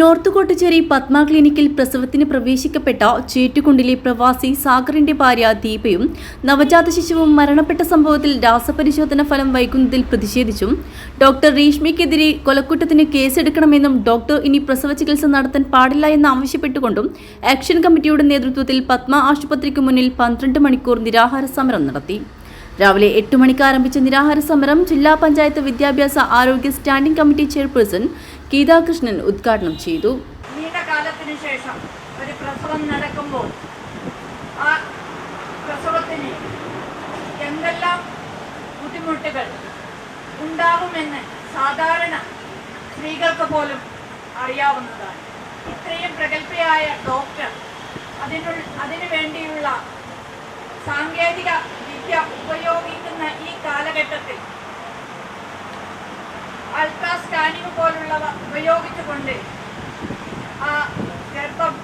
North കോട്ടുചേരി Padma ക്ലിനിക്കിൽ പ്രസവത്തിന് പ്രവേശിക്കപ്പെട്ട ചേറ്റുകുണ്ടിലെ പ്രവാസി സാഗറിന്റെ ഭാര്യ ദീപയും നവജാത ശിശുവും മരണപ്പെട്ട സംഭവത്തിൽ രാസപരിശോധന ഫലം വൈകുന്നതിൽ പ്രതിഷേധിച്ചും. ഡോക്ടർ രേഷ്മയ്ക്കെതിരെ കൊലക്കുറ്റത്തിന് കേസെടുക്കണമെന്നും ഡോക്ടർ ഇനി പ്രസവ ചികിത്സ നടത്താൻ പാടില്ല എന്ന് ആവശ്യപ്പെട്ടുകൊണ്ടും ആക്ഷൻ കമ്മിറ്റിയുടെ നേതൃത്വത്തിൽ പത്മ ആശുപത്രിക്ക് മുന്നിൽ പന്ത്രണ്ട് മണിക്കൂർ നിരാഹാര സമരം നടത്തി. രാവിലെ എട്ട് മണിക്ക് ആരംഭിച്ച നിരാഹാര സമരം ജില്ലാ പഞ്ചായത്ത് വിദ്യാഭ്യാസ ആരോഗ്യ സ്റ്റാൻഡിംഗ് കമ്മിറ്റി ചെയർപേഴ്സൺ ഗീതാകൃഷ്ണൻ ഉദ്ഘാടനം ചെയ്തു. നീണ്ട കാലത്തിന് ശേഷം ഒരു പ്രസവം നടക്കുമ്പോൾ ആ പ്രസവത്തിന് എന്തെല്ലാം ബുദ്ധിമുട്ടുകൾ ഉണ്ടാകുമെന്ന് സാധാരണ സ്ത്രീകൾക്ക് പോലും അറിയാവുന്നതാണ്. ഇത്രയും പ്രഗത്ഭയായ ഡോക്ടർ അതിനുള്ള അതിനു വേണ്ടിയുള്ള സാങ്കേതിക വിദ്യ ഉപയോഗിക്കുന്ന ഈ കാലഘട്ടത്തിൽ സ്കാനിങ് പോലുള്ളവ ഉപയോഗിച്ചുകൊണ്ട് ആ ഗർഭം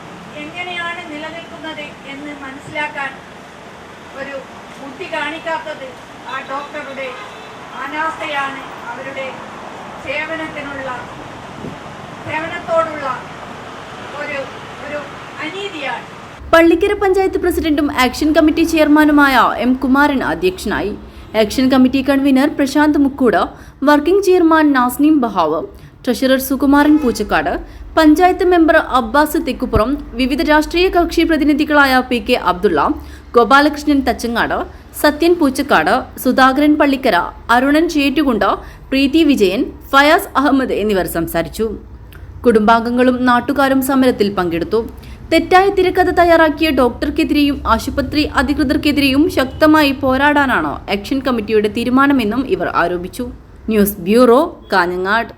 എങ്ങനെയാണ് നിലനിൽക്കുന്നത് എന്ന് മനസ്സിലാക്കാൻ ഒരു ബുദ്ധി കാണിക്കാത്തത് ആ ഡോക്ടറുടെ അനാസ്ഥയാണ് അവരുടെ സേവനത്തിനുള്ള സേവനത്തോടുള്ള ഒരു ഒരു അനീതിയാണ്. പള്ളിക്കര പഞ്ചായത്ത് പ്രസിഡന്റും ആക്ഷൻ കമ്മിറ്റി ചെയർമാനുമായ എം കുമാരൻ അധ്യക്ഷനായി. Action committee convener Prashanth Mukkood working chairman Nasneem Bahav treasurer Sukumaran Poochakkad panchayat member Abbas Thekkupuram വിവിധ രാഷ്ട്രീയ കക്ഷി പ്രതിനിധികളായ പി കെ അബ്ദുള്ള ഗോപാലകൃഷ്ണൻ തച്ചങ്ങാട് സത്യൻ പൂച്ചക്കാട് സുധാകരൻ പള്ളിക്കര അരുണൻ ചേറ്റുകുണ്ട് പ്രീതി വിജയൻ ഫയാസ് അഹമ്മദ് എന്നിവർ സംസാരിച്ചു. കുടുംബാംഗങ്ങളും നാട്ടുകാരും സമരത്തിൽ പങ്കെടുത്തു. തെറ്റായ തിരക്കഥ തയ്യാറാക്കിയ ഡോക്ടർക്കെതിരെയും ആശുപത്രി അധികൃതർക്കെതിരെയും ശക്തമായി പോരാടാനാണ് ആക്ഷൻ കമ്മിറ്റിയുടെ തീരുമാനമെന്നും ഇവർ ആരോപിച്ചു. News bureau Kanhangad.